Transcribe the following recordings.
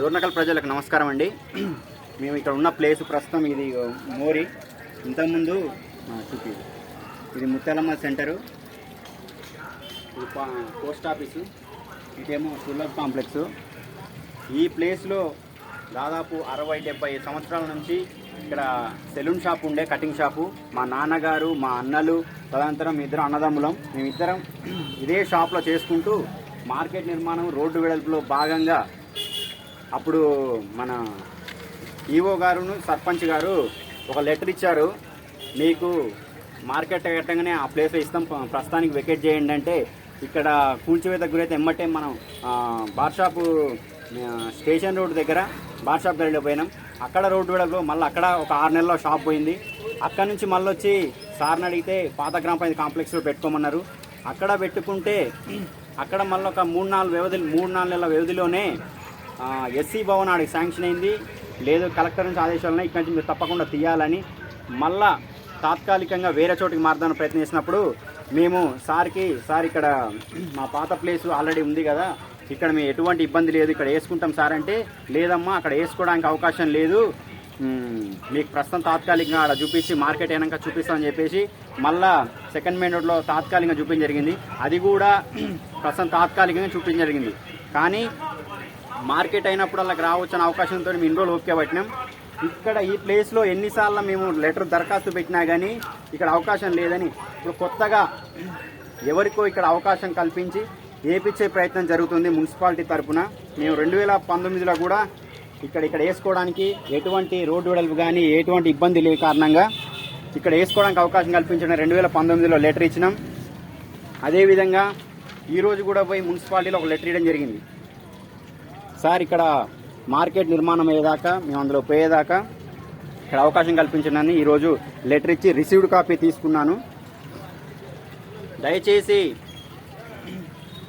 దూర్నకల్ ప్రజలకు నమస్కారం అండి. మేము ఇక్కడ ఉన్న ప్లేస్ ప్రస్తుతం ఇది మోరి. ఇంతకుముందు చూపి. ఇది ముత్యాలమ్మ సెంటరు. ఇది పోస్ట్ ఆఫీసు. ఇదేమో సులభ్ కాంప్లెక్స్. ఈ ప్లేస్లో దాదాపు అరవై డెబ్బై సంవత్సరాల నుంచి ఇక్కడ సెలూన్ షాప్ ఉండే కటింగ్ షాపు. మా నాన్నగారు మా అన్నలు తదనంతరం ఇద్దరు అన్నదమ్ములం. మేమిద్దరం ఇదే షాప్లో చేసుకుంటూ మార్కెట్ నిర్మాణం రోడ్డు వెడల్పులో భాగంగా అప్పుడు మన ఈఓ గారును సర్పంచ్ గారు ఒక లెటర్ ఇచ్చారు. మీకు మార్కెట్ కట్టగానే ఆ ప్లేస్ ఇస్తాం. ప్రస్తుతానికి వెకేట్ చేయండి అంటే ఇక్కడ కూల్చివేత గురైతే ఎమ్మటే మనం bar shop bar shop station road దగ్గర బార్ షాప్ దగ్గర పోయినాం. అక్కడ రోడ్డు కూడా మళ్ళీ అక్కడ ఒక ఆరు నెలల్లో షాప్ పోయింది. అక్కడ నుంచి మళ్ళీ వచ్చి సార్ని అడిగితే పాత గ్రామ పంచాయతీ కాంప్లెక్స్లో పెట్టుకోమన్నారు. అక్కడ పెట్టుకుంటే అక్కడ మళ్ళీ ఒక మూడు నాలుగు వ్యవధి మూడు నాలుగు నెలల వ్యవధిలోనే ఎస్సీ భవన్ ఆడికి శాంక్షన్ అయింది. లేదు కలెక్టర్ నుంచి ఆదేశాలని ఇక్కడి నుంచి మీరు తప్పకుండా తీయాలని మళ్ళా తాత్కాలికంగా వేరే చోటికి మారదాన్ని ప్రయత్నం చేసినప్పుడు మేము సార్కి సార్ ఇక్కడ మా పాత ప్లేస్ ఆల్రెడీ ఉంది కదా ఇక్కడ మేము ఎటువంటి ఇబ్బంది లేదు ఇక్కడ వేసుకుంటాం సార్ అంటే లేదమ్మా అక్కడ వేసుకోవడానికి అవకాశం లేదు. మీకు ప్రస్తుతం తాత్కాలికంగా అక్కడ చూపించి మార్కెట్ అయినాక చూపిస్తామని చెప్పేసి మళ్ళా సెకండ్ మెయిన్ రోడ్లో తాత్కాలికంగా చూపించడం జరిగింది. అది కూడా ప్రస్తుతం తాత్కాలికంగా చూపించడం జరిగింది. కానీ మార్కెట్ అయినప్పుడు అలా రావచ్చు అవకాశంతో మేము ఇన్ని రోజులు పట్టినాం ఇక్కడ ఈ ప్లేస్లో ఎన్నిసార్లు మేము లెటర్ దరఖాస్తు పెట్టినా కానీ ఇక్కడ అవకాశం లేదని ఇప్పుడు కొత్తగా ఎవరికో ఇక్కడ అవకాశం కల్పించి వేపించే ప్రయత్నం జరుగుతుంది మున్సిపాలిటీ తరఫున మేము రెండు వేల పంతొమ్మిదిలో కూడా ఇక్కడ ఇక్కడ వేసుకోవడానికి ఎటువంటి రోడ్డు వెడల్పు కానీ ఎటువంటి ఇబ్బంది లేని కారణంగా ఇక్కడ వేసుకోవడానికి అవకాశం కల్పించడం రెండు వేల పంతొమ్మిదిలో లెటర్ ఇచ్చినాం. అదేవిధంగా ఈరోజు కూడా పోయి మున్సిపాలిటీలో ఒక లెటర్ ఇవ్వడం జరిగింది. సార్ ఇక్కడ మార్కెట్ నిర్మాణం అయ్యేదాకా మేము అందులో పోయేదాకా ఇక్కడ అవకాశం కల్పించండి ఈరోజు లెటర్ ఇచ్చి రిసీవ్డ్ కాపీ తీసుకున్నాను. దయచేసి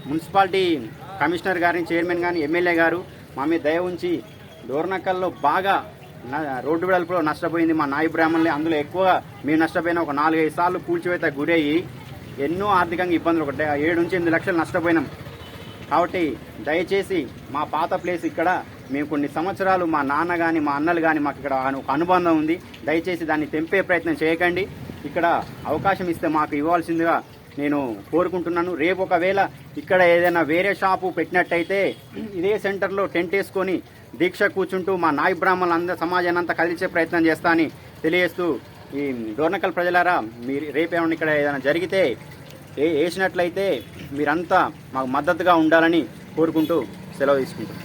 మున్సిపాలిటీ కమిషనర్ గారిని చైర్మన్ గారిని ఎమ్మెల్యే గారు మా మీద దయ ఉంచి డోర్నకల్లో బాగా రోడ్డు వెడల్పులో నష్టపోయింది మా నాయి బ్రాహ్మణులే. అందులో ఎక్కువ మేము నష్టపోయిన ఒక నాలుగైదు సార్లు కూల్చివేత గురయ్యి ఎన్నో ఆర్థికంగా ఇబ్బందులు ఒక ఏడు నుంచి ఎనిమిది లక్షలు నష్టపోయినాం. కాబట్టి దయచేసి మా పాత ప్లేస్ ఇక్కడ. మేము కొన్ని సంవత్సరాలు మా నాన్న కానీ మా అన్నలు కానీ మాకు ఇక్కడ ఒక అనుబంధం ఉంది. దయచేసి దాన్ని తెంపే ప్రయత్నం చేయకండి. ఇక్కడ అవకాశం ఇస్తే మాకు ఇవ్వాల్సిందిగా నేను కోరుకుంటున్నాను. రేపు ఒకవేళ ఇక్కడ ఏదైనా వేరే షాపు పెట్టినట్టయితే ఇదే సెంటర్లో టెంట్ వేసుకొని దీక్ష కూర్చుంటూ మా నాయ బ్రాహ్మణులు అందరూ సమాజాన్ని అంతా కలిసే ప్రయత్నం చేస్తానని తెలియజేస్తూ ఈ డోర్నకల్ ప్రజలారా మీరు రేపేమన్నా ఇక్కడ ఏదైనా జరిగితే వేసినట్లయితే మీరంతా మాకు మద్దతుగా ఉండాలని కోరుకుంటూ సెలవు తీసుకుంటాం